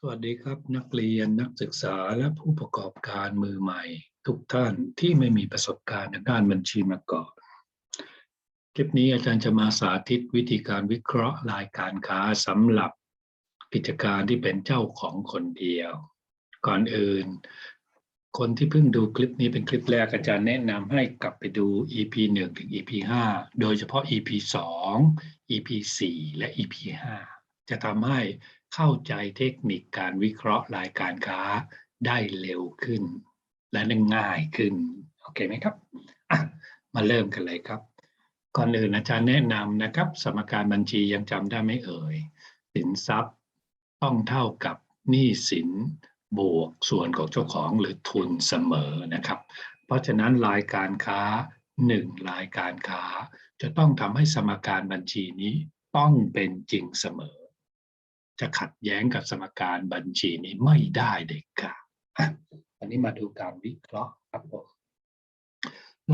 สวัสดีครับนักเรียนนักศึกษาและผู้ประกอบการมือใหม่ ทุกท่านที่ไม่มีประสบการณ์ในด้านบัญชีมาก่อน คลิปนี้อาจารย์จะมาสาธิตวิธีการวิเคราะห์รายการค้าสำหรับกิจการที่เป็นเจ้าของคนเดียว ก่อนอื่น คนที่เพิ่งดูคลิปนี้เป็นคลิปแรกอาจารย์แนะนำให้กลับไปดู EP 1 ถึง EP 5 โดยเฉพาะ EP 2 EP 4 และ EP 5 จะทำให้ เข้าใจเทคนิคการวิเคราะห์รายการค้าได้เร็วขึ้น และง่ายขึ้น โอเคไหมครับมาเริ่มกันเลยครับ ก่อนอื่นอาจารย์แนะนำนะครับ สมการบัญชียังจำได้ไหมเอ่ย สินทรัพย์ต้องเท่ากับหนี้สินบวกส่วนของเจ้าของหรือทุนเสมอนะครับ เพราะฉะนั้นรายการค้าหนึ่งรายการค้า จะต้องทำให้สมการบัญชีนี้ต้องเป็นจริงเสมอ จะขัดแย้งกับสมการบัญชีนี้ไม่ได้เด็กค่ะอันนี้มาดูการวิเคราะห์ครับผม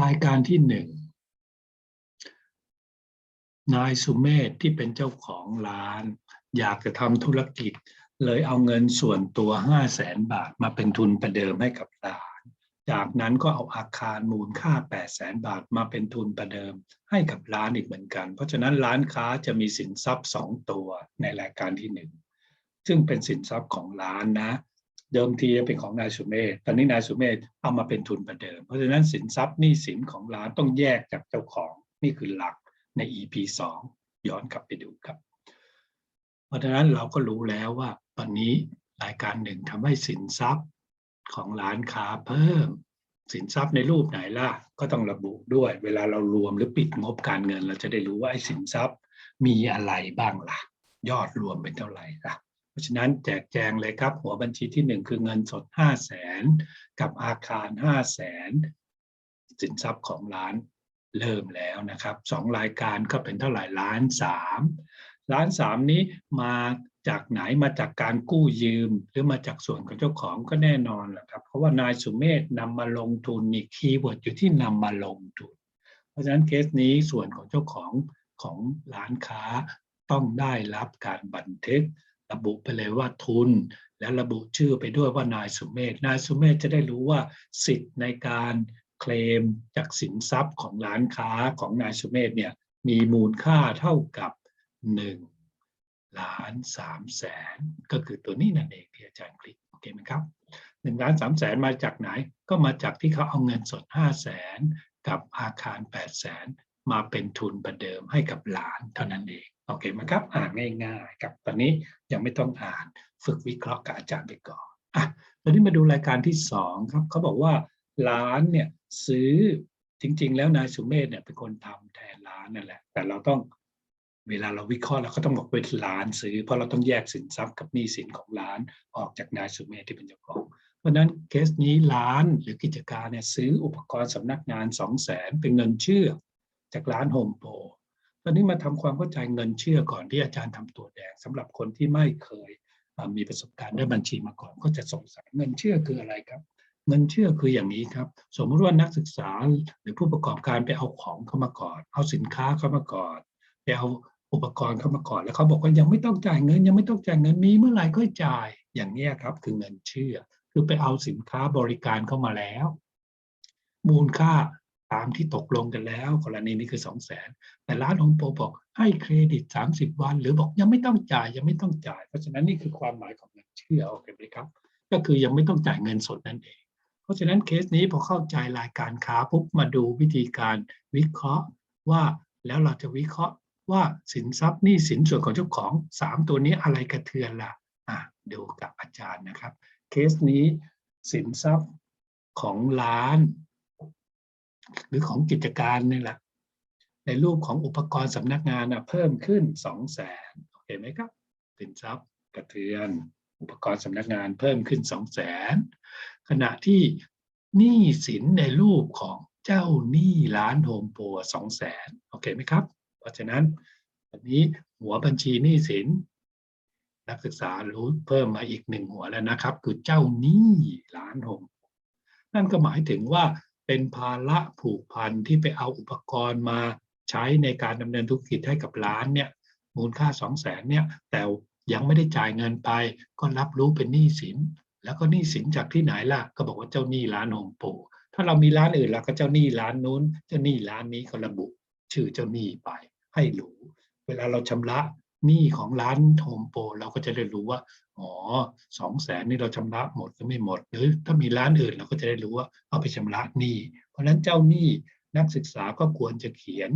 รายการที่หนึ่งนายสุเมธที่เป็นเจ้าของร้าน อยากจะทำธุรกิจ เลยเอาเงินส่วนตัวห้าแสนบาทมาเป็นทุนประเดิมให้กับร้าน จากนั้นก็เอาอาคารมูลค่า 8 0 0แสนบาทมาเป็นทุนประเดิมให้กับร้านอีกเหมือนกัน เพราะฉะนั้นร้านค้าจะมีสินทรัพย์สองตัวในรายการที่หนึ่งซึ่งเป็นสินทรัพย์ของร้านนะ เดิมทีเป็นของนายสุเมธตอนนี้นายสุเมธเอามาเป็นทุนประเดิม เพราะฉะนั้นสินทรัพย์หนี้สินของร้านต้องแยกจากเจ้าของนี่คือหลักใน EP 2 ย้อนกลับไปดูครับ เพราะฉะนั้นเราก็รู้แล้วว่าตอนนี้รายการหนึ่งทำให้สินทรัพย์ ของร้านค้าเพิ่ม สินทรัพย์ในรูปไหนล่ะ ก็ต้องระบุด้วย เวลาเรารวมหรือปิดงบการเงิน เราจะได้รู้ว่าไอ้สินทรัพย์มีอะไรบ้างล่ะ ยอดรวมเป็นเท่าไหร่ล่ะ เพราะฉะนั้นแจกแจงเลยครับ หัวบัญชีที่หนึ่งคือเงินสดห้าแสนกับอาคารห้าแสนสินทรัพย์ของร้านเริ่มแล้วนะครับสองรายการก็เป็นเท่าไหร่ล้านสามล้านสามนี้มา จากไหนมาจากการกู้ยืม หรือมาจากส่วนของเจ้าของก็แน่นอนแหละครับ เพราะว่านายสุเมธนำมาลงทุนนี่คีย์เวิร์ดอยู่ที่นำมาลงทุน เพราะฉะนั้นเคสนี้ส่วนของเจ้าของของร้านค้าต้องได้รับการบันทึก ระบุไปเลยว่าทุน และระบุชื่อไปด้วยว่านายสุเมธนายสุเมธจะได้รู้ว่าสิทธิ์ในการเคลมจากสินทรัพย์ของร้านค้าของนายสุเมธเนี่ยมีมูลค่าเท่ากับหนึ่ง ล้านสามแสนก็คือตัวนี้นั่นเองที่อาจารย์คลิกโอเคไหมครับหนึ่งล้านสามแสนมาจากไหน ก็มาจากที่เขาเอาเงินสดห้าแสนกับอาคารแปดแสนมาเป็นทุนประเดิมให้กับหลานเท่านั้นเองโอเคไหมครับ อ่านง่ายๆกับตอนนี้ยังไม่ต้องอ่านฝึกวิเคราะห์กับอาจารย์ไปก่อนอะตอนนี้มาดูรายการที่สองครับเขาบอกว่าร้านเนี่ยซื้อจริง ๆ แล้วนายสุเมธเนี่ยเป็นคนทำแทนร้านนั่นแหละ แต่เราต้อง เวลาเราวิเคราะห์เราก็ต้องบอกเป็นร้านซื้อ เพราะเราต้องแยกสินทรัพย์กับหนี้สินของร้านออกจากนายสุเมธที่เป็นเจ้าของ เพราะนั้นเคสนี้ร้านหรือกิจการเนี่ยซื้ออุปกรณ์สำนักงาน2 0 0แสนเป็นเงินเชื่อจากร้านโฮมโปรตอนนี้มาทำความเข้าใจเงินเชื่อก่อนที่อาจารย์ทำตัวแดงสำหรับคนที่ไม่เคยมีประสบการณ์ด้านบัญชีมาก่อน ก็จะสงสัยเงินเชื่อคืออะไรครับ เงินเชื่อคืออย่างนี้ครับ สมมติว่านักศึกษาหรือผู้ประกอบการไปเอาของเข้ามาก่อน เอาสินค้าเข้ามาก่อนไปเอา อุปกรณ์เข้ามาก่อน แล้วเขาบอกว่ายังไม่ต้องจ่ายเงิน ยังไม่ต้องจ่ายเงินมีเมื่อไหร่ก็จ่ายอย่างนี้ครับคือเงินเชื่อ คือไปเอาสินค้าบริการเข้ามาแล้ว มูลค่าตามที่ตกลงกันแล้วกรณีนี้คือสองแสนแต่ร้านของโปรบอกให้เครดิต 30 วัน หรือบอกยังไม่ต้องจ่ายยังไม่ต้องจ่าย เพราะฉะนั้นนี่คือความหมายของเงินเชื่อโอเคไหมครับ ก็คือยังไม่ต้องจ่ายเงินสดนั่นเอง เพราะฉะนั้นเคสนี้พอเข้าใจรายการค้าปุ๊บมาดูวิธีการวิเคราะห์ว่าแล้วเราจะวิเคราะห์ ว่าสินทรัพย์หนี้สินส่วนของเจ้าของสามตัวนี้อะไรกระเทือนล่ะอะดูกับอาจารย์นะครับ เคสนี้สินทรัพย์ของร้าน หรือของกิจการนี่แหละในรูปของอุปกรณ์สำนักงานนะเพิ่มขึ้นสองแสนโอเคไหมครับ สินทรัพย์กระเทือน อุปกรณ์สำนักงานเพิ่มขึ้นสองแสนขณะที่หนี้สินในรูปของเจ้าหนี้ร้านโฮมโปรสองแสนโอเคไหมครับ ราะฉะนั้นวันนี้หัวบัญชีหนี้สิน นักศึกษารู้เพิ่มมาอีกหนึ่งหัวแล้วนะครับ คือเจ้าหนี้ร้านโฮมนั่นก็หมายถึงว่าเป็นภาระผูกพันที่ไปเอาอุปกรณ์มาใช้ในการดำเนินธุรกิจให้กับร้านเนี่ยมูลค่า2 0 0แสนเนี่ยแต่ยังไม่ได้จ่ายเงินไป ก็รับรู้เป็นหนี้สิน แล้วก็หนี้สินจากที่ไหนล่ะ ก็บอกว่าเจ้าหนี้ร้านโฮมโปรถ้าเรามีร้านอื่นเราก็เจ้าหนี้ร้านนู้น เจ้าหนี้ร้านนี้ก็ระบุ ชื่อเจ้าหนี้ไป ให้รู้ เวลาเราชำระหนี้ของร้านโฮมโปรเราก็จะได้รู้ว่าอ๋อสองแสนนี่เราชำระหมดหรือไม่หมด หรือถ้ามีร้านอื่นเราก็จะได้รู้ว่าเอาไปชำระหนี้ เพราะฉะนั้นเจ้าหนี้นักศึกษาก็ควรจะเขียน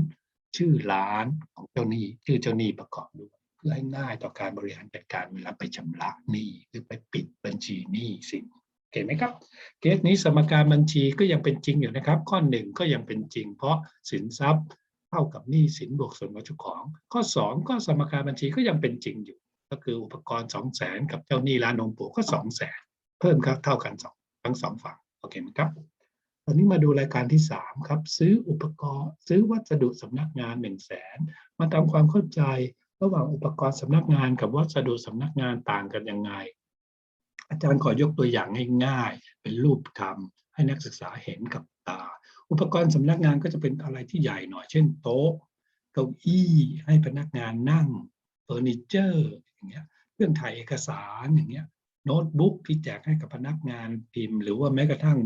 ชื่อร้านของเจ้าหนี้ชื่อเจ้าหนี้ประกอบด้วยเพื่อให้ง่ายต่อการบริหารจัดการเวลาไปชำระหนี้หรือไปปิดบัญชีหนี้สินโอเคไหมครับเคสนี้สมการบัญชีก็ยังเป็นจริงอยู่นะครับ ข้อหนึ่งก็ยังเป็นจริง เพราะสินทรัพย์ เท่ากับหนี้สินบวกส่วนของเจ้าของ ข้อสองก็สมการบัญชีก็ยังเป็นจริงอยู่ ก็คืออุปกรณ์สองแสนกับเจ้าหนี้ร้านนมปูก็สองแสนเพิ่มครับเท่ากันสองทั้งสองฝั่งโอเคไหมครับตอนนี้มาดูรายการที่สามครับ ซื้ออุปกรณ์ ซื้อวัสดุสำนักงานหนึ่งแสนมาทำความเข้าใจระหว่างอุปกรณ์สำนักงานกับวัสดุสำนักงานต่างกันยังไง อาจารย์ขอยกตัวอย่างง่ายๆ เป็นรูปธรรมให้นักศึกษาเห็นกับตา อุปกรณ์สำนักงานก็จะเป็นอะไรที่ใหญ่หน่อย เช่นโต๊ะ เก้าอี้ให้พนักงานนั่งเฟอร์นิเจอร์อย่างเงี้ยเครื่องถ่ายเอกสารอย่างเงี้ยโน้ตบุ๊กที่แจกให้กับพนักงานพิมพ์ หรือว่าแม้กระทั่ง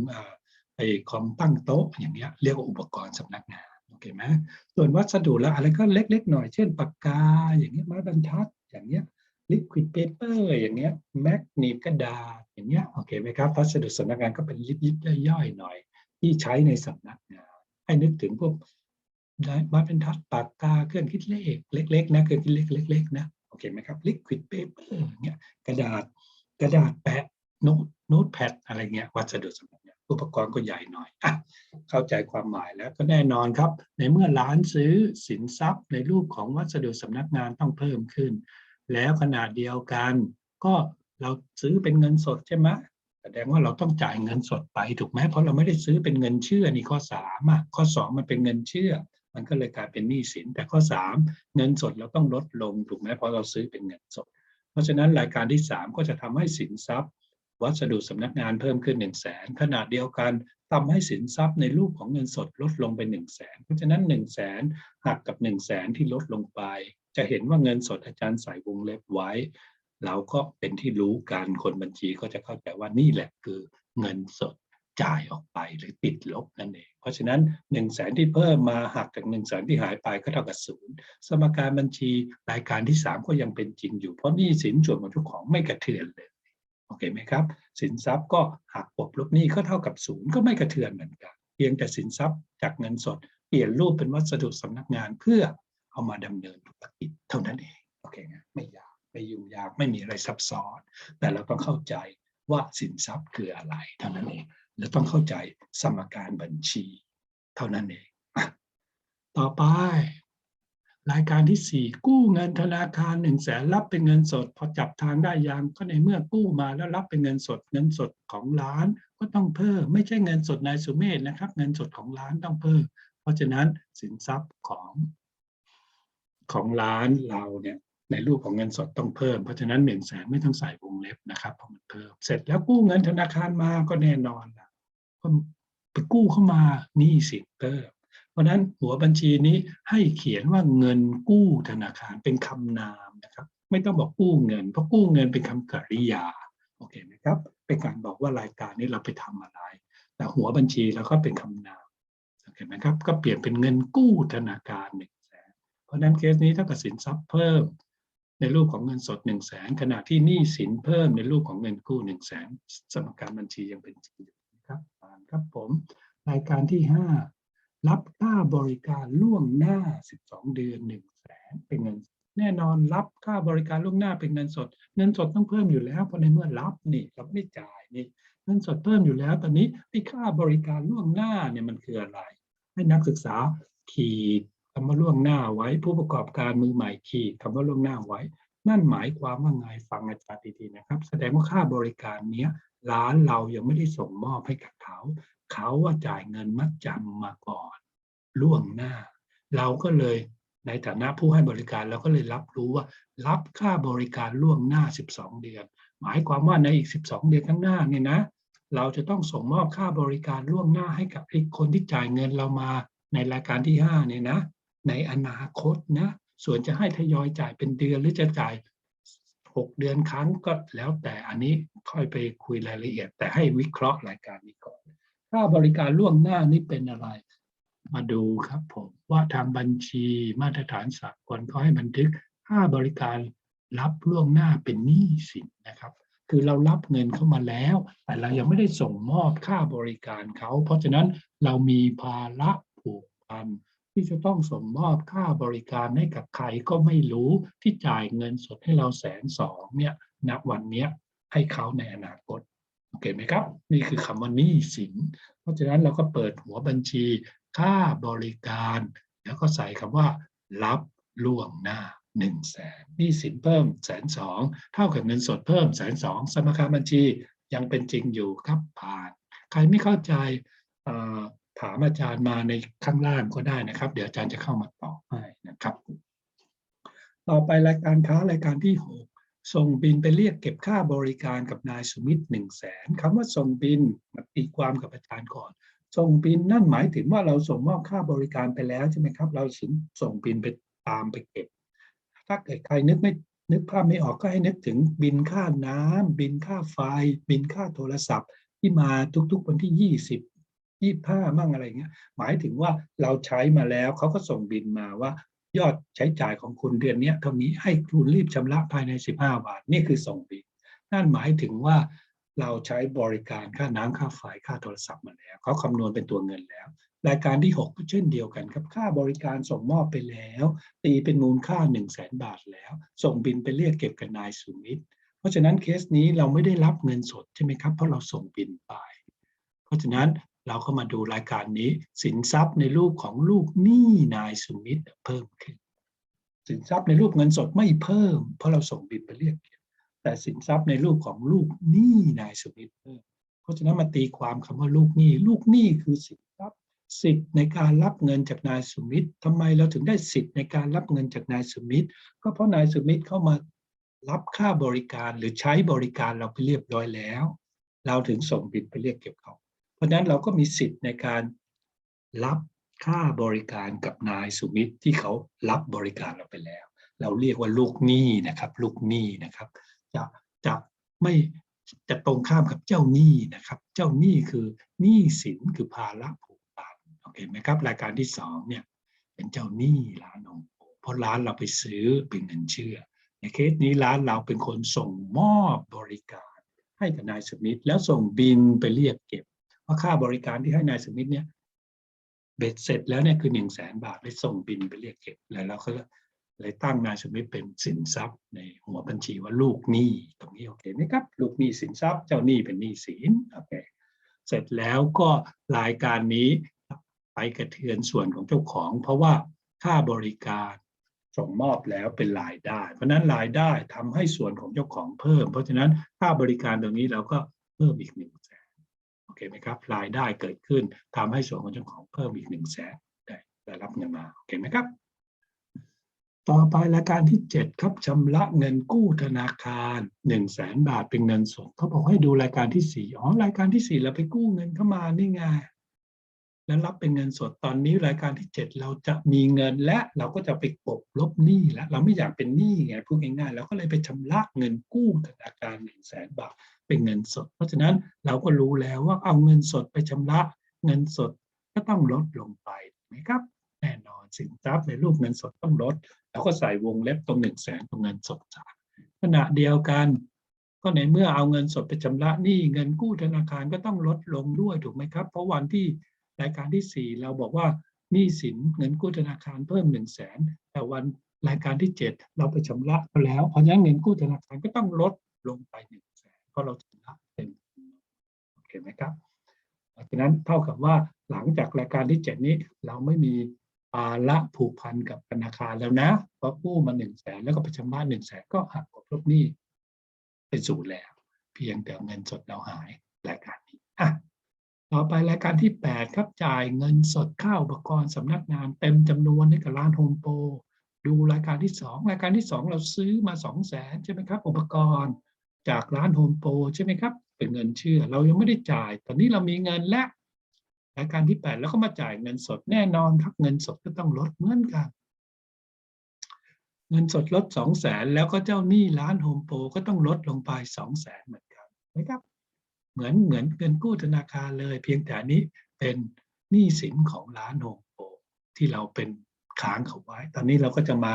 ไอ้คอมตั้งโต๊ะอย่างเงี้ยเรียกว่าอุปกรณ์สำนักงานโอเคไหมส่วนวัสดุแล้วอะไรก็เล็ก ๆ หน่อย เช่นปากกาอย่างเงี้ยไม้บรรทัดอย่างเงี้ย liquid paper อย่างเงี้ยแมกนีบกระดาษอย่างเงี้ยโอเคไหมครับวัสดุสำนักงานก็เป็นยิบยิบๆย่อยๆหน่อย ที่ใช้ในสำนักงานให้นึกถึงพวกได้ไม้บรรทัดปากกาเครื่องคิดเลขเล็ก ๆ นะเครื่องคิดเลขเล็กๆนะโอเคไหมครับ liquid paper เงี้ยกระดาษกระดาษแปะโน้ตโน้ตแพดอะไรเงี้ยวัสดุสำนักงานอุปกรณ์ก็ใหญ่หน่อยอะเข้าใจความหมายแล้วก็แน่นอนครับ ในเมื่อร้านซื้อสินทรัพย์ในรูปของวัสดุสำนักงานต้องเพิ่มขึ้น แล้วขนาดเดียวกัน ก็เราซื้อเป็นเงินสดใช่ไหม แสดงว่าเราต้องจ่ายเงินสดไปถูกไหมเพราะเราไม่ได้ซื้อเป็นเงินเชื่อนี่ข้อสามอะข้อสองมันเป็นเงินเชื่อ มันก็เลยกลายเป็นหนี้สิน แต่ข้อสามเงินสดเราต้องลดลงถูกไหมเพราะเราซื้อเป็นเงินสด เพราะฉะนั้นรายการที่สามก็จะทำให้สินทรัพย์ วัสดุสำนักงานเพิ่มขึ้นหนึ่งแสนขนาดเดียวกันทำให้สินทรัพย์ในรูปของเงินสดลดลงไปหนึ่งแสนเพราะฉะนั้นหนึ่งแสนหักกับหนึ่งแสนที่ลดลงไป จะเห็นว่าเงินสดอาจารย์ใส่วงเล็บไว้ เราก็เป็นที่รู้กันคนบัญชีก็จะเข้าใจว่านี่แหละคือเงินสดจ่ายออกไปหรือติดลบนั่นเอง เพราะฉะนั้นหนึ่งแสนที่เพิ่มมาหักจากหนึ่งแสนที่หายไปก็เท่ากับศูนย์สมการบัญชีรายการที่สามก็ยังเป็นจริงอยู่ เพราะนี้สินส่วนของเจ้าของไม่กระเทือนเลยโอเคไหมครับ สินทรัพย์ก็หักบวกลบหนี้ก็เท่ากับศูนย์ก็ไม่กระเทือนเหมือนกันเพียงแต่สินทรัพย์จากเงินสด เปลี่ยนรูปเป็นวัสดุสำนักงานเพื่อเอามาดำเนินธุรกิจเท่านั้นเองโอเคนะไม่ยาก ไม่ยุ่ยากไม่มีอะไรซับซ้อน แต่เราต้องเข้าใจว่าสินทรัพย์คืออะไรเท่านั้นเองและต้องเข้าใจสมการบัญชี เท่านั้นเอง ต่อไป รายการที่สี่กู้เงินธนาคารหนึ่งแสนรับเป็นเงินสด พอจับทางได้ยังก็ในเมื่อกู้มาแล้วรับเป็นเงินสด เงินสดของร้านก็ต้องเพิ่ม ไม่ใช่เงินสดนายสุเมธนะครับ เงินสดของร้านต้องเพิ่ม เพราะฉะนั้นสินทรัพย์ของของร้านเราเนี่ย ในรูปของเงินสดต้องเพิ่ม เพราะฉะนั้นหนึ่งแสนไม่ต้องใส่วงเล็บนะครับเพราะมันเพิ่มเสร็จแล้วกู้เงินธนาคารมาก็แน่นอนละก็ไปกู้เข้ามาหนี้สินเพิ่มเพราะฉะนั้นหัวบัญชีนี้ให้เขียนว่าเงินกู้ธนาคารเป็นคำนามนะครับ ไม่ต้องบอกกู้เงิน เพราะกู้เงินเป็นคำกริยาโอเคไหมครับเป็นการบอกว่ารายการนี้เราไปทำอะไร แต่หัวบัญชีเราก็เป็นคำนามโอเคไหมครับก็เปลี่ยนเป็นเงินกู้ธนาคารหนึ่งแสนเพราะฉะนั้นเคสนี้เท่ากับสินทรัพย์เพิ่ม ในรูปของเงินสดหนึ่งแสนขณะที่หนี้สินเพิ่มในรูปของเงินกู้หนึ่งแสนสมการบัญชียังเป็นจริงอยู่นะครับอ่านครับผมรายการที่ห้ารับค่าบริการล่วงหน้า 12 เดือน1แสนเป็นเงิน แน่นอนรับค่าบริการล่วงหน้าเป็นเงินสด เงินสดต้องเพิ่มอยู่แล้วเพราะในเมื่อรับนี่เราไม่จ่ายนี่เงินสดเพิ่มอยู่แล้ว ตอนนี้ไอ้ค่าบริการล่วงหน้าเนี่ยมันคืออะไร ให้นักศึกษาขีด คำว่าล่วงหน้าไว้ ผู้ประกอบการมือใหม่ขีดคำว่าล่วงหน้าไว้ นั่นหมายความว่าไงฟังอาจารย์ดีๆนะครับ แสดงว่าค่าบริการเนี้ยร้านเรายังไม่ได้ส่งมอบให้กับเขา เขาว่าจ่ายเงินมัดจำมาก่อน ล่วงหน้า เราก็เลยในฐานะผู้ให้บริการเราก็เลยรับรู้ว่า รับค่าบริการล่วงหน้า 12 เดือน หมายความว่าในอีก 12 เดือนข้างหน้าเนี่ยนะ เราจะต้องส่งมอบค่าบริการล่วงหน้าให้กับคนที่จ่ายเงินเรามาในรายการที่ 5 เนี่ยนะ ในอนาคตนะ ส่วนจะให้ทยอยจ่ายเป็นเดือนหรือจะจ่ายหกเดือนครั้งก็แล้วแต่อันนี้ค่อยไปคุยรายละเอียด แต่ให้วิเคราะห์รายการนี้ก่อน ค่าบริการล่วงหน้านี่เป็นอะไร มาดูครับผมว่าทางบัญชีมาตรฐานสากลเขาให้บันทึกค่าบริการรับล่วงหน้าเป็นหนี้สินนะครับคือเรารับเงินเข้ามาแล้ว แต่เรายังไม่ได้ส่งมอบค่าบริการเขา เพราะฉะนั้นเรามีภาระผูกพัน ที่จะต้องส่งมอบค่าบริการให้กับใครก็ไม่รู้ที่จ่ายเงินสดให้เราแสนสองเนี่ยณวันเนี้ยให้เขาในอนาคตโอเคไหมครับ นี่คือคำว่านี้สิน เพราะฉะนั้นเราก็เปิดหัวบัญชี ค่าบริการ แล้วก็ใส่คำว่า รับล่วงหน้าหนึ่งแสนนี้สินเพิ่มแสนสองเท่ากับเงินสดเพิ่มแสนสองสมการบัญชียังเป็นจริงอยู่ครับผ่าน ใครไม่เข้าใจ ถามอาจารย์มาในข้างล่างก็ได้นะครับ เดี๋ยวอาจารย์จะเข้ามาตอบให้นะครับ ต่อไปรายการค้ารายการที่หกส่งบินไปเรียกเก็บค่าบริการกับนายสุมิตหนึ่งแสนคำว่าส่งบินมาตีความกับอาจารย์ก่อน ส่งบินนั่นหมายถึงว่าเราส่งมอบค่าบริการไปแล้วใช่ไหมครับ เราถึงส่งบินไปตามไปเก็บ ถ้าเกิดใครนึกไม่นึกภาพไม่ออกก็ให้นึกถึงบินค่าน้ำบินค่าไฟ บินค่าโทรศัพท์ ที่มาทุกๆวันที่ยี่สิบ ยี่ห้ามั่งอะไรเงี้ยหมายถึงว่าเราใช้มาแล้วเขาก็ส่งบินมาว่ายอดใช้จ่ายของคุณเดือนนี้เท่านี้ให้คุณรีบชำระภายใน 15 วันนี่คือส่งบินนั่นหมายถึงว่าเราใช้บริการค่าน้ำค่าไฟค่าโทรศัพท์มาแล้วเขาคำนวณเป็นตัวเงินแล้ว รายการที่ 6 ก็เช่นเดียวกันครับค่าบริการส่งมอบไปแล้ว ตีเป็นมูลค่า 1 0 0 0 0แบาทแล้ว ส่งบินไปเรียกเก็บกับนายสุมิตรเพราะฉะนั้นเคสนี้เราไม่ได้รับเงินสดใช่ไหมครับเพราะเราส่งบินไป เพราะฉะนั้น เราก็มาดูรายการนี้ สินทรัพย์ในรูปของลูกหนี้นายสุมิตรเพิ่มขึ้น สินทรัพย์ในรูปเงินสดไม่เพิ่ม เพราะเราส่งบินไปเรียกเก็บแต่สินทรัพย์ในรูปของลูกหนี้นายสุมิตรเพิ่มเพราะฉะนั้นมาตีความคำว่าลูกหนี้ลูกหนี้คือสินทรัพย์ สิทธิ์ในการรับเงินจากนายสุมิตรทำไมเราถึงได้สิทธิ์ในการรับเงินจากนายสุมิตรก็เพราะนายสุมิตรเข้ามารับค่าบริการหรือใช้บริการเราไปเรียบร้อยแล้ว เราถึงส่งบินไปเรียกเก็บเขา ราะฉะนั้นเราก็มีสิทธิ์ในการรับค่าบริการกับนายสุมิตที่เขารับบริการเราไปแล้ว เราเรียกว่าลูกหนี้นะครับ ลูกหนี้นะครับ จะจะไม่จะตรงข้ามกับเจ้าหนี้นะครับ เจ้าหนี้คือหนี้สินคือภาระผูกพันโอเคไหมครับ รายการที่สองเนี่ยเป็นเจ้าหนี้ร้านของเพราะร้านเราไปซื้อเป็นเงินเชื่อ ในเคสนี้ร้านเราเป็นคนส่งมอบบริการ ให้กับนายสมิธแล้วส่งบินไปเรียกเก็บ ว่าค่าบริการที่ให้นายสมิธเนี่ยเบ็ดเสร็จแล้วเนี่ยคือหนึ่งแสนบาทได้ส่งบินไปเรียกเก็บแล้วเราก็เลยตั้งนายสมิธเป็นสินทรัพย์ ในหัวบัญชีว่าลูกหนี้ตรงนี้โอเคไหมครับ ลูกหนี้สินทรัพย์เจ้าหนี้เป็นหนี้สินโอเคเสร็จแล้วก็รายการนี้ไปกระเทือนส่วนของเจ้าของ เพราะว่าค่าบริการส่งมอบแล้วเป็นรายได้ เพราะนั้นรายได้ทำให้ส่วนของเจ้าของเพิ่ม เพราะฉะนั้นค่าบริการตรงนี้เราก็เพิ่มอีกหนึ่ง คไหมครับรายได้เกิดขึ้นทำให้ส่วนของเจ้าของเพิ่มอีกหนึ่งแสนได้ได้รับเงินมาโอเคไหมครับ ต่อไปรายการที่ 7 ครับชำระเงินกู้ธนาคาร1 0 0 0 0แสนบาทเป็นเงินสดเขาบอกให้ดูรายการที่4อ๋อรายการที่4เราไปกู้เงินเข้ามานี่ไงแล้วรับเป็นเงินสดตอนนี้รายการที่ 7 เราจะมีเงินและเราก็จะไปกบลบหนี้แล้วเราไม่อยากเป็นหนี้ไงพูดง่ายๆเราก็เลยไปชำระเงินกู้ธนาคาร1 0 0 0 0แสนบาท เป็นเงินสด เพราะฉะนั้นเราก็รู้แล้วว่าเอาเงินสดไปชำระเงินสดก็ต้องลดลงไปถูกไหมครับ แน่นอนสินทรัพย์ในรูปเงินสดต้องลดแล้วก็ใส่วงเล็บตรงหนึ่งแสนตรงเงินสดจ่าขณะเดียวกัน ก็ในเมื่อเอาเงินสดไปชำระหนี้เงินกู้ธนาคารก็ต้องลดลงด้วยถูกไหมครับ เพราะวันที่รายการที่สี่เราบอกว่าหนี้สินเงินกู้ธนาคารเพิ่มหนึ่งแสนแต่วันรายการที่เจ็ดเราไปชำระไปแล้ว เพราะฉะนั้นเงินกู้ธนาคารก็ต้องลดลงไปหนึ่ง เพราะเราชำระเต็มโอเคไหมครับเพราะฉะนั้นเท่ากับว่าหลังจากรายการที่เจ็ดนี้ เราไม่มีภาระผูกพันกับธนาคารแล้วนะเพราะกู้มาหนึ่งแสนแล้วก็ไปชำระหนึ่งแสนก็หักกบลบหนี้เป็นศูนย์แล้ว เพียงแต่เงินสดเราหายรายการนี้อะต่อไปรายการที่ 8 ครับจ่ายเงินสดค่าอุปกรณ์สำนักงานเต็มจำนวนให้กับร้านโฮมโปรดูรายการที่ 2 รายการที่ 2 เราซื้อมา 2 0 0แสนใช่ไหมครับ อุปกรณ์ จากร้านโฮมโปรใช่ไหมครับ เป็นเงินเชื่อ เรายังไม่ได้จ่าย ตอนนี้เรามีเงินและรายการที่ 8 แล้วก็มาจ่ายเงินสดแน่นอนครับเงินสดก็ต้องลดเหมือนกัน เงินสดลดสองแสนแล้วก็เจ้าหนี้ร้านโฮมโปรก็ต้องลดลงไปสองแสนเหมือนกันนะครับ เหมือนเหมือนเงินกู้ธนาคารเลย เพียงแต่นี้เป็นหนี้สินของร้านโฮมโปรที่เราเป็นค้างเขาไว้ ตอนนี้เราก็จะมา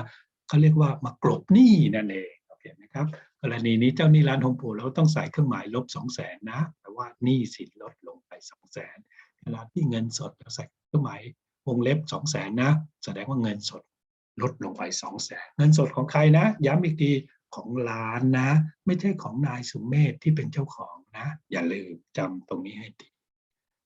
เขาเรียกว่ามากลบหนี้นั่นเองโอเคนะครับ กรณีนี้เจ้าหนี้ร้านโฮมโปรเราต้องใส่เครื่องหมายลบสองแสนนะ แต่ว่าหนี้สินลดลงไปสองแสนเวลาที่เงินสดเราใส่เครื่องหมายวงเล็บสองแสนนะ แสดงว่าเงินสดลดลงไปสองแสนเงินสดของใครนะ ย้ำอีกทีของร้านนะ ไม่ใช่ของนายสุเมธที่เป็นเจ้าของนะ อย่าลืมจำตรงนี้ให้ดี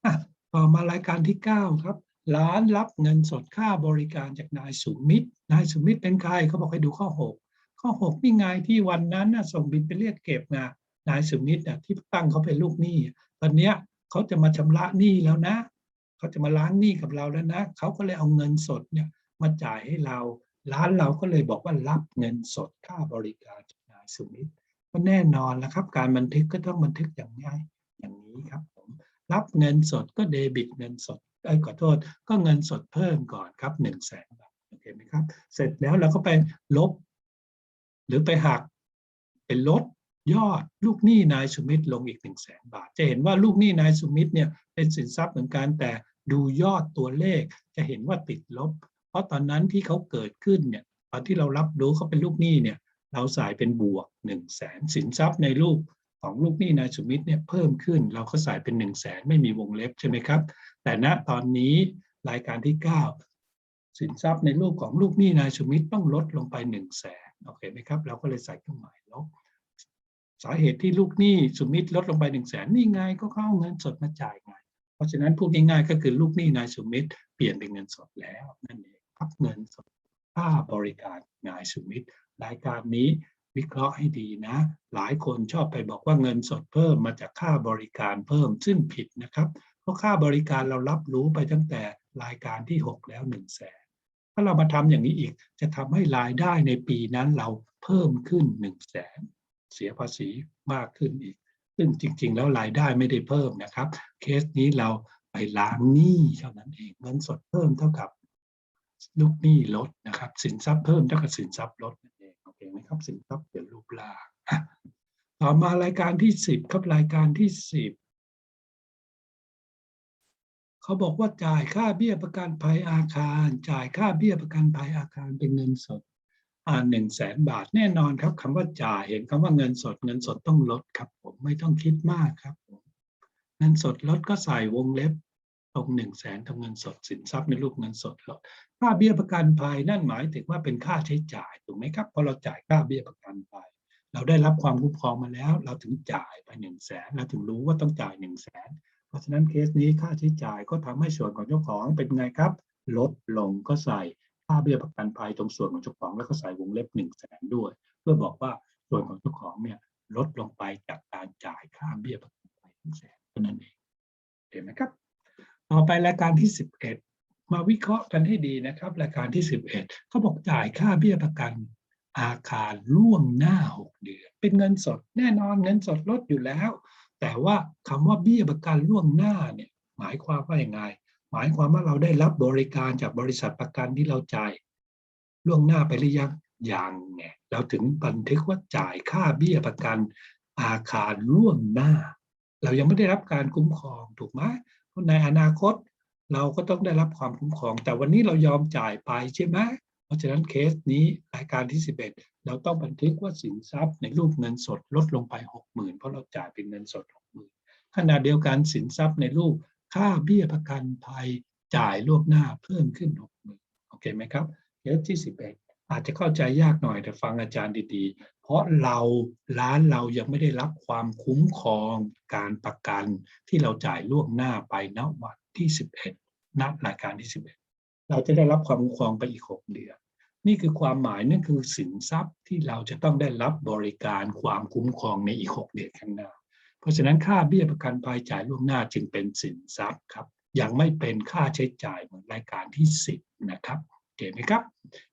อะต่อมารายการที่ 9 ครับ ร้านรับเงินสดค่าบริการจากนายสุมิตรนายสุมิตรเป็นใครเขาบอกให้ดูข้อ6 ข้อ6นี่ไงที่วันนั้นนะส่งบินไปเรียกเก็บนะนายสุมิตนะที่ตั้งเขาเป็นลูกหนี้ตอนเนี้ยเขาจะมาชำระหนี้แล้วนะ เขาจะมาล้างหนี้กับเราแล้วนะเขาก็เลยเอาเงินสดเนี่ยมาจ่ายให้เรา ร้านเราก็เลยบอกว่ารับเงินสดค่าบริการจากนายสุมิตก็แน่นอนแล้วครับ การบันทึกก็ต้องบันทึกอย่างง่ายอย่างนี้ครับผมรับเงินสดก็เดบิตเงินสดเอ้ขอโทษก็เงินสดเพิ่มก่อนครับหนึ่งแสนบาทโอเคไหมครับ เสร็จแล้วเราก็ไปลบ รือไปหักเป็นลดยอดลูกหนี้นายสุมิตลงอีกหนึ่งแสนบาท จะเห็นว่าลูกหนี้นายสุมิตเนี่ยเป็นสินทรัพย์เหมือนกันแต่ดูยอดตัวเลขจะเห็นว่าติดลบ เพราะตอนนั้นที่เขาเกิดขึ้นเนี่ยตอนที่เรารับรู้เขาเป็นลูกหนี้เนี่ยเราใส่เป็นบวกหนึ่งแสนสินทรัพย์ในรูปของลูกหนี้นายสุมิตเนี่ยเพิ่มขึ้นเราก็ใส่เป็นหนึ่งแสนไม่มีวงเล็บใช่ไหมครับ แต่ณตอนนี้รายการที่ 9 สินทรัพย์ในรูปของลูกหนี้นายสุมิตต้องลดลงไป1นึ่งแสน โอเคไหมครับ เราก็เลยใส่เครื่องหมายลบสาเหตุที่ลูกหนี้สุมิตลดลงไป1นึ่งแสนนี่ไงก็เข้าเงินสดมาจ่ายไง เพราะฉะนั้นพูดง่ายๆก็คือลูกหนี้นายสุมิตเปลี่ยนเป็นเงินสดแล้วนั่นเองครับเงินสดค่าบริการนายสุมิตรายการนี้วิเคราะห์ให้ดีนะ หลายคนชอบไปบอกว่าเงินสดเพิ่มมาจากค่าบริการเพิ่มซึ่งผิดนะครับ เพราะค่าบริการเรารับรู้ไปตั้งแต่รายการที่ 6 แล้ว1นึ่งแสนาเรามาทำอย่างนี้อีก จะทำให้รายได้ในปีนั้นเราเพิ่มขึ้น1นึ่งแสนเสียภาษีมากขึ้นอีก ซึ่งจริง ๆ แล้วรายได้ไม่ได้เพิ่มนะครับ เคสนี้เราไปล้างหนี้เท่านั้นเองเงินสดเพิ่มเท่ากับลูกหนี้ลดนะครับ สินทรัพย์เพิ่มเท่ากับสินทรัพย์ลดนั่นเองโอเคไหมครับสินทรัพย์เปลี่ยนรูปร่างต่อมารายการที่สิบครับรายการที่สิบ เขาบอกว่าจ่ายค่าเบี้ยประกันภัยอาคาร จ่ายค่าเบี้ยประกันภัยอาคารเป็นเงินสด อ่าหนึ่งแสนบาทแน่นอนครับคำว่าจ่ายเห็นคำว่าเงินสด เงินสดต้องลดครับ ผมไม่ต้องคิดมากครับผมเงินสดลดก็ใส่วงเล็บตรงหนึ่งแสนทำเงินสดสินทรัพย์ในรูปเงินสดลดค่าเบี้ยประกันภัยนั่นหมายถึงว่าเป็นค่าใช้จ่ายถูกไหมครับพอเราจ่ายค่าเบี้ยประกันภัยเราได้รับความคุ้มครองมาแล้ว เราถึงจ่ายไปหนึ่งแสนเราถึงรู้ว่าต้องจ่ายหนึ่งแสน เพราะฉะนั้นเคสนี้ค่าใช้จ่ายก็ทำให้ส่วนของเจ้าของเป็นไงครับ ลดลงก็ใส่ค่าเบี้ยประกันภัยตรงส่วนของเจ้าของแล้วก็ใส่วงเล็บหนึ่งแสนด้วย เพื่อบอกว่าส่วนของเจ้าของเนี่ยลดลงไปจากการจ่ายค่าเบี้ยประกันภัยหนึ่งแสนเท่านั้นเองเห็นไหมครับ ต่อไปรายการที่สิบเอ็ดมาวิเคราะห์กันให้ดีนะครับรายการที่สิบเอ็ดเขาบอกจ่ายค่าเบี้ยประกันอาคารล่วงหน้าหกเดือน เป็นเงินสดแน่นอนเงินสดลดอยู่แล้ว แต่ว่าคำว่าเบี้ยประกันล่วงหน้าเนี่ยหมายความว่าอย่างไง หมายความว่าเราได้รับบริการจากบริษัทประกันที่เราจ่ายล่วงหน้าไปหรือยังยังไงเราถึงบันทึกว่าจ่ายค่าเบี้ยประกันอาคารล่วงหน้า เรายังไม่ได้รับการคุ้มครองถูกไหมในอนาคต เราก็ต้องได้รับความคุ้มครอง แต่วันนี้เรายอมจ่ายไปใช่ไหม ราะฉะนั้นเคสนี้รายการที่ 11 เราต้องบันทึกว่าสินทรัพย์ในรูปเงินสดลดลงไป 60,000 เพราะเราจ่ายเป็นเงินสด 60,000ขณะเดียวกันสินทรัพย์ในรูปค่าเบี้ยประกันภัยจ่ายล่วงหน้าเพิ่มขึ้น 60,000โอเคไหมครับเคสที่ 11 อาจจะเข้าใจยากหน่อยแต่ฟังอาจารย์ดีๆ เพราะเราร้านเรายังไม่ได้รับความคุ้มครองการประกันที่เราจ่ายล่วงหน้าไปณวันที่ 11ณรายการที่ 11 เราจะได้รับความคุ้มครองไปอีก 6 เดือน นี่คือความหมายนั่นคือสินทรัพย์ที่เราจะต้องได้รับบริการความคุ้มครองในอีก 6 เดือนข้างหน้า เพราะฉะนั้นค่าเบี้ยประกันภัยจ่ายล่วงหน้าจึงเป็นสินทรัพย์ครับยังไม่เป็นค่าใช้จ่ายเหมือนรายการที่ 10 นะครับเห็นไหมครับ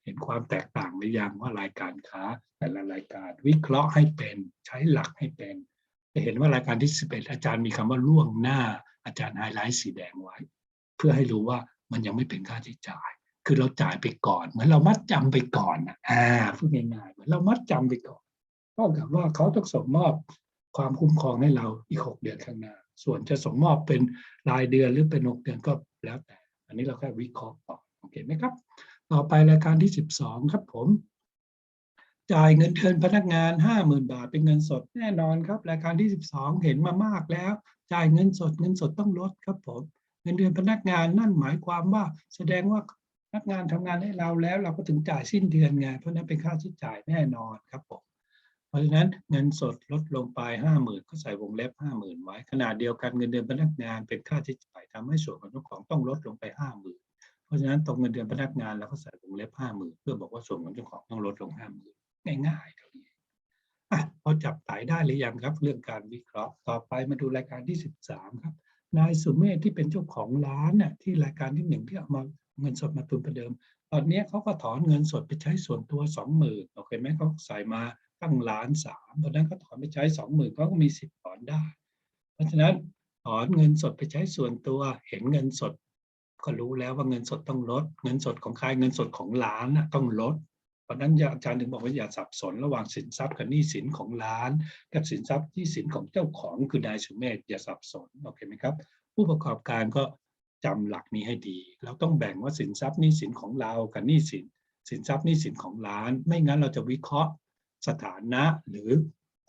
เห็นความแตกต่างหรือยังว่ารายการค้า แต่ละรายการวิเคราะห์ให้เป็นใช้หลักให้เป็นจะเห็นว่ารายการที่ 11 อาจารย์มีคำว่าล่วงหน้า อาจารย์ไฮไลท์สีแดงไว้ เพื่อให้รู้ว่า มันยังไม่เป็นค่าใช้จ่าย คือเราจ่ายไปก่อน เหมือนเรามัดจำไปก่อนนะอ่าพูดง่ายๆเหมือนเรามัดจำไปก่อนเท่ากับว่าเขาต้องส่งมอบความคุ้มครองให้เราอีกหกเดือนข้างหน้า ส่วนจะส่งมอบเป็นรายเดือนหรือเป็นหกเดือนก็แล้วแต่ อันนี้เราแค่วิเคราะห์ก่อนโอเคไหมครับ ต่อไปรายการที่สิบสองครับผมจ่ายเงินเดือนพนักงานห้าหมื่นบาทเป็นเงินสดแน่นอนครับ รายการที่สิบสองเห็นมามากแล้ว จ่ายเงินสดเงินสดต้องลดครับผม งินเดือนพนักงานนั่นหมายความว่าแสดงว่าพนักงานทำงานให้เราแล้ว เราก็ถึงจ่ายสิ้นเดือนไงเพราะนั้นเป็นค่าใช้จ่ายแน่นอนครับผมเพราะฉะนั้นเงินสดลดลงไปห้าหมื่นก็ใส่วงเล็บห้าหมื่นไว้ขนาดเดียวกันเงินเดือนพนักงานเป็นค่าใช้จ่ายทำให้ส่วนของเจ้าของต้องลดลงไปห้าหมื่นเพราะฉะนั้นตรงเงินเดือนพนักงานเราก็ใส่วงเล็บห้าหมื่นเพื่อบอกว่าส่วนของเจ้าของต้องลดลงห้าหมื่นง่ายๆเท่านี้อะพอจับสายได้หรือยังครับ เรื่องการวิเคราะห์ต่อไปมาดูรายการที่สิบสามครับ นายสุเมธที่เป็นเจ้าของร้านน่ะที่รายการที่หนึ่งที่เอามาเงินสดมาตุนประเดิม ตอนนี้เขาก็ถอนเงินสดไปใช้ส่วนตัวสองหมื่นโอเคไหมเขาใส่มาตั้งล้านสามตอนนั้นเขาถอนไปใช้สองหมื่นเขาก็มีสิทธิ์ถอนได้ เพราะฉะนั้นถอนเงินสดไปใช้ส่วนตัวเห็นเงินสด ก็รู้แล้วว่าเงินสดต้องลด เงินสดของใครเงินสดของร้านน่ะต้องลด เพราะนั้นอาจารย์ถึงบอกว่าอย่าสับสนระหว่างสินทรัพย์กับหนี้สินของร้าน กับสินทรัพย์ที่สินของเจ้าของคือนายสุเมธอย่าสับสนโอเคไหมครับ ผู้ประกอบการก็จำหลักนี้ให้ดี เราต้องแบ่งว่าสินทรัพย์หนี้สินของเรากับหนี้สิน สินทรัพย์หนี้สินของร้าน ไม่งั้นเราจะวิเคราะห์สถานะหรือ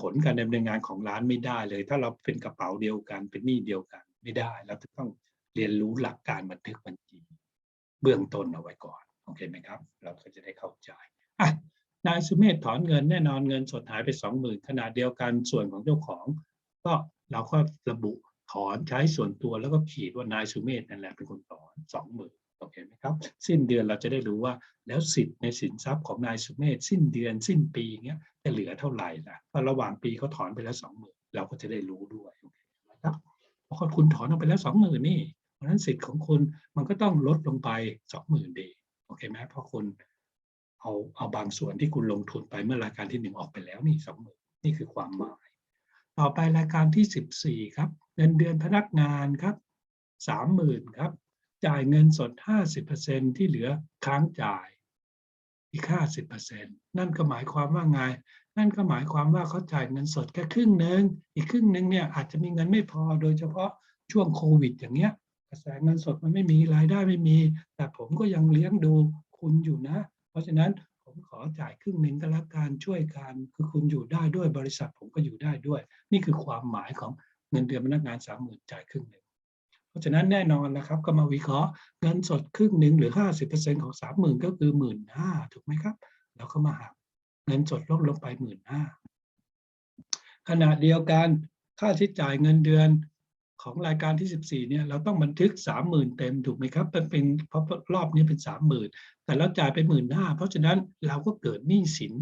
ผลการดำเนินงานของร้านไม่ได้เลย ถ้าเราเป็นกระเป๋าเดียวกันเป็นหนี้เดียวกันไม่ได้เราจะต้องเรียนรู้หลักการบันทึกบัญชีเบื้องต้นเอาไว้ก่อนโอเคไหมครับ เราก็จะได้เข้าใจ อะนายสุเมธถอนเงินแน่นอนเงินสดหายไปสองหมื่นขนาดเดียวกันส่วนของเจ้าของ ก็เราก็ระบุถอนใช้ส่วนตัวแล้วก็ขีดว่านายสุเมธนั่นแหละเป็นคนถอนสองหมื่นโอเคไหมครับ สิ้นเดือนเราจะได้รู้ว่าแล้วสิทธิ์ในสินทรัพย์ของนายสุเมธสิ้นเดือนสิ้นปีเงี้ยจะเหลือเท่าไหร่ล่ะเพราะระหว่างปีเขาถอนไปแล้วสองหมื่นเราก็จะได้รู้ด้วยโอเคไหมครับเพราะคุณถอนออกไปแล้วสองหมื่นนี่เพราะฉะนั้นสิทธิ์ของคุณมันก็ต้องลดลงไปสองหมื่นดีโอเคไหมเพราะคุณ เอาเอาบางส่วนที่คุณลงทุนไปเมื่อรายการที่หนึ่งออกไปแล้วนี่สองหมื่นนี่คือความหมาย ต่อไปรายการที่สิบสี่ครับเงินเดือนพนักงานครับสามหมื่นครับ จ่ายเงินสดห้าสิบเปอร์เซ็นที่เหลือค้างจ่ายอีกห้าสิบเปอร์เซ็นนั่นก็หมายความว่าไง นั่นก็หมายความว่าเขาจ่ายเงินสดแค่ครึ่งหนึ่งอีกครึ่งหนึ่งเนี่ยอาจจะมีเงินไม่พอโดยเฉพาะช่วงโควิด อย่างเงี้ยกระแสเงินสดมันไม่มีรายได้ไม่มี แต่ผมก็ยังเลี้ยงดูคุณอยู่นะ เพราะฉะนั้นผมขอจ่ายครึ่งหนึ่งก็แล้วกันช่วยกันคือคุณอยู่ได้ด้วยบริษัทผมก็อยู่ได้ด้วย นี่คือความหมายของเงินเดือนพนักงานสามหมื่นจ่ายครึ่งหนึ่งเพราะฉะนั้นแน่นอนนะครับก็มาวิเคราะห์เงินสดครึ่งหนึ่งหรือห้าสิบเปอร์เซ็นของสามหมื่นก็คือหมื่นห้าถูกไหมครับแล้วก็มาหักเงินสดลดลงไปหมื่นห้าขณะเดียวกันค่าใช้จ่ายเงินเดือน ของรายการที่ 14เนี่ยเราต้องบันทึก 30,000 เต็มถูกไหมครับมันเป็นเพราะรอบนี้เป็น 30,000 แต่เราจ่ายไปหมื่นห้าเพราะฉะนั้นเราก็เกิดหนี้สิน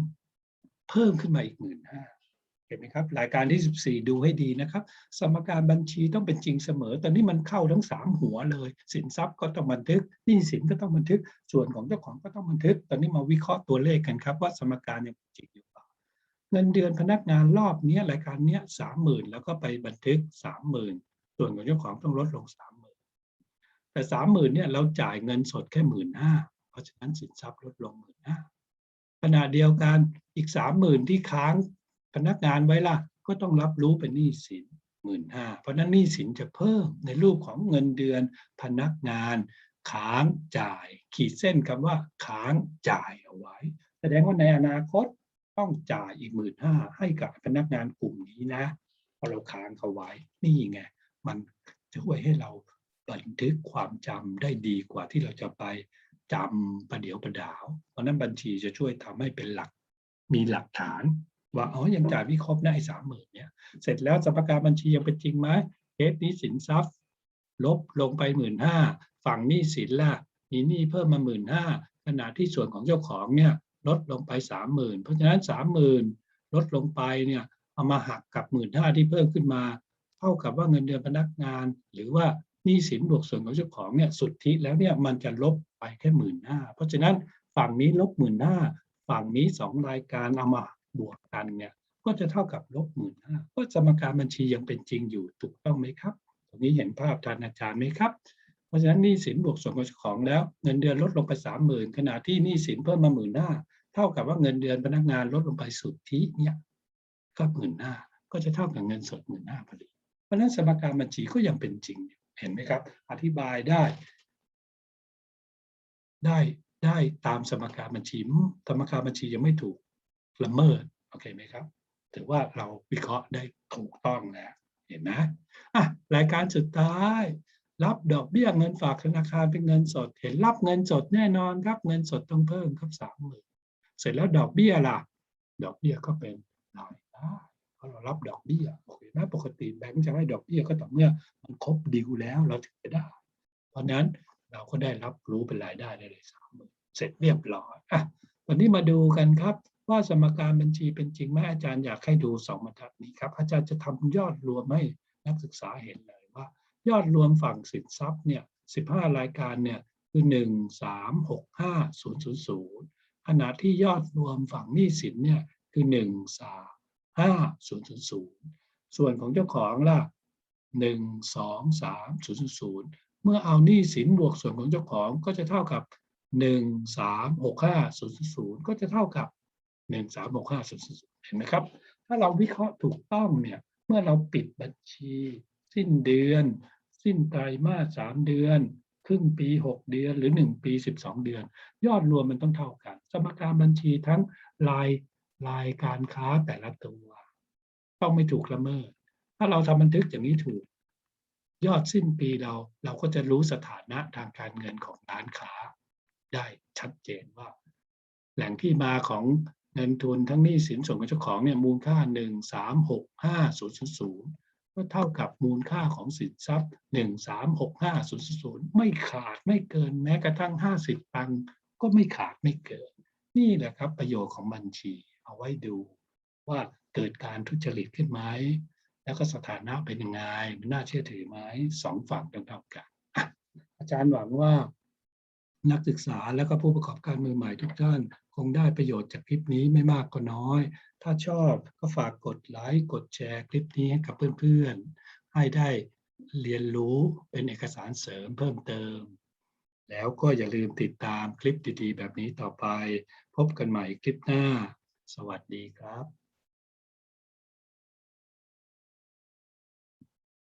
เพิ่มขึ้นมาอีกหมื่นห้าเห็นไหมครับรายการที่ 14 ดูให้ดีนะครับ สมการบัญชีต้องเป็นจริงเสมอตอนนี้มันเข้าทั้ง 3 หัวเลย สินทรัพย์ก็ต้องบันทึกหนี้สินก็ต้องบันทึก ส่วนของเจ้าของก็ต้องบันทึก ตอนนี้มาวิเคราะห์ตัวเลขกันครับว่าสมการยังจริงอยู่เปล่าเงินเดือนพนักงานรอบนี้รายการเนี้ยสามหมื่นแล้วก็ไปบันทึกสามหมื่น ส่วนของเจ้าของต้องลดลงสามหมื่นแต่สามหมื่นเนี่ยเราจ่ายเงินสดแค่หมื่นห้าเพราะฉะนั้นสินทรัพย์ลดลงหมื่นห้าขณะเดียวกันอีกสามหมื่นที่ค้างพนักงานไว้ล่ะ ก็ต้องรับรู้เป็นหนี้สินหมื่นห้าเพราะนั้นหนี้สินจะเพิ่มในรูปของเงินเดือนพนักงานค้างจ่าย ขีดเส้นคำว่าค้างจ่ายเอาไว้ แสดงว่าในอนาคตต้องจ่ายอีกหมื่นห้าให้กับพนักงานกลุ่มนี้นะเพราะเราค้างเขาไว้นี่ไง มันจะช่วยให้เราบันทึกความจำได้ดีกว่าที่เราจะไปจำประเดี๋ยวประดาว เพราะนั้นบัญชีจะช่วยทำให้เป็นหลักมีหลักฐาน ว่าอ๋อยังจ่ายไม่ครบนะไอ้สามหมื่นเนี่ยเสร็จแล้วสมการบัญชียังเป็นจริงไหมเคสนี้สินทรัพย์ ลบลงไปหมื่นห้าฝั่งหนี้สินล่ะมีหนี้เพิ่มมาหมื่นห้าขณะที่ส่วนของเจ้าของเนี่ยลดลงไปสามหมื่นเพราะฉะนั้นสามหมื่นลดลงไปเนี่ยเอามาหักกับหมื่นห้าที่เพิ่มขึ้นมา เท่ากับว่าเงินเดือนพนักงาน หรือว่าหนี้สินบวกส่วนของเจ้าของเนี่ยสุทธิแล้วเนี่ยมันจะลบไปแค่หมื่นห้าเพราะฉะนั้นฝั่งนี้ลบหมื่นห้าฝั่งนี้สองรายการเอามาบวกกันเนี่ยก็จะเท่ากับลบหมื่นห้าก็สมการบัญชียังเป็นจริงอยู่ถูกต้องไหมครับตรงนี้เห็นภาพทานอาจารย์ไหมครับเพราะฉะนั้นหนี้สินบวกส่วนของเจ้าของแล้วเงินเดือนลดลงไปสามหมื่นขณะที่หนี้สินเพิ่มมาหมื่นหน้า เท่ากับว่าเงินเดือนพนักงานลดลงไปสุทธิเนี่ยก็หมื่นหน้าก็จะเท่ากับเงินสดหมื่นหน้าพอดี เพราะนั้นสมการบัญชีก็ยังเป็นจริงอยู่เห็นไหมครับ อธิบายได้ ได้ได้ตามสมการบัญชีสมการบัญชียังไม่ถูกละเมิดโอเคไหมครับถือว่าเราวิเคราะห์ได้ถูกต้องแล้วเห็นไหมอะรายการสุดท้าย รับดอกเบี้ยเงินฝากธนาคารเป็นเงินสด เห็นรับเงินสดแน่นอนครับเงินสดต้องเพิ่มครับสามหมื่นเสร็จแล้วดอกเบี้ยล่ะ ดอกเบี้ยก็เป็นรายได้ เรารับดอกเบี้ยโอเคไหมปกติแบงก์จะให้ดอกเบี้ยก็ต่อเมื่อมันครบดีลแล้วเราถึงจะได้ เพราะนั้นเราก็ได้รับรู้เป็นรายได้ได้เลยสามหมื่นเสร็จเรียบร้อยอะวันนี้มาดูกันครับ ว่าสมการบัญชีเป็นจริงไหมอาจารย์อยากให้ดูสองบรรทัดนี้ครับ อาจารย์จะทำยอดรวมให้นักศึกษาเห็นเลยว่า ยอดรวมฝั่งสินทรัพย์เนี่ยสิบห้ารายการเนี่ยคือหนึ่งสามหกห้าศูนย์ศูนย์ศูนย์ขณะที่ยอดรวมฝั่งหนี้สินเนี่ยคือหนึ่งสาม ห้าศูนย์ศูนย์ศูนย์ส่วนของเจ้าของล่ะหนึ่งสองสามศูนย์ศูนย์เมื่อเอาหนี้สินบวกส่วนของเจ้าของก็จะเท่ากับหนึ่งสามหกห้าศูนย์ศูนย์ก็จะเท่ากับหนึ่งสามหกห้าศูนย์ศูนย์เห็นไหมครับ ถ้าเราวิเคราะห์ถูกต้องเนี่ยเมื่อเราปิดบัญชี สิ้นเดือน สิ้นไตรมาสสามเดือน ครึ่งปีหกเดือนหรือหนึ่งปีสิบสองเดือน ยอดรวมมันต้องเท่ากัน สมการบัญชีทั้งราย รายการค้าแต่ละตัว ต้องไม่ถูกละเมิด ถ้าเราทำบันทึกอย่างนี้ถูก ยอดสิ้นปีเราเราก็จะรู้สถานะทางการเงินของร้านค้า ได้ชัดเจนว่า แหล่งที่มาของเงินทุนทั้งหนี้สินส่วนของเจ้าของเนี่ยมูลค่าหนึ่งสามหกห้าศูนย์ศูนย์ก็เท่ากับมูลค่าของสินทรัพย์หนึ่งสามหกห้าศูนย์ศูนย์ไม่ขาดไม่เกินแม้กระทั่งห้าสิบตังก็ไม่ขาดไม่เกิน นี่แหละครับประโยชน์ของบัญชี เอาไว้ดู ว่าเกิดการทุจริตขึ้นไหมแล้วก็สถานะเป็นยังไงมันน่าเชื่อถือไหมสองฝั่งต้องเท่ากันอะอาจารย์หวังว่านักศึกษาและก็ผู้ประกอบการมือใหม่ทุกท่าน คงได้ประโยชน์จากคลิปนี้ไม่มากก็น้อย ถ้าชอบก็ฝากกดไลค์กดแชร์คลิปนี้ให้กับเพื่อนๆ ให้ได้เรียนรู้เป็นเอกสารเสริมเพิ่มเติม แล้วก็อย่าลืมติดตามคลิปดีๆ แบบนี้ต่อไป พบกันใหม่คลิปหน้า สวัสดีครับ